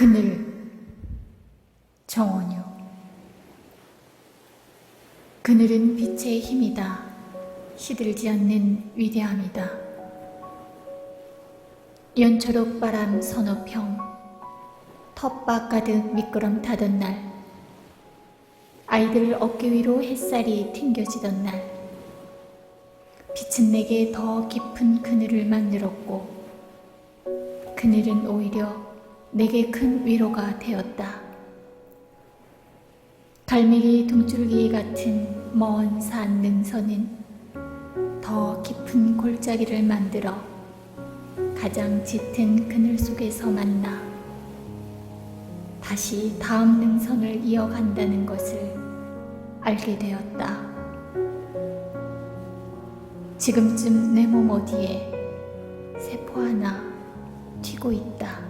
그늘 정원유 그늘은 빛의 힘이다. 시들지 않는 위대함이다. 연초록 바람 서너 평 텃밭 가득 미끄럼 타던 날 아이들 어깨 위로 햇살이 튕겨지던 날 빛은 내게 더 깊은 그늘을 만들었고 그늘은 오히려 내게 큰 위로가 되었다. 갈매기 등줄기 같은 먼 산 능선은 더 깊은 골짜기를 만들어 가장 짙은 그늘 속에서 만나 다시 다음 능선을 이어간다는 것을 알게 되었다. 지금쯤 내 몸 어디에 세포 하나 튀고 있다.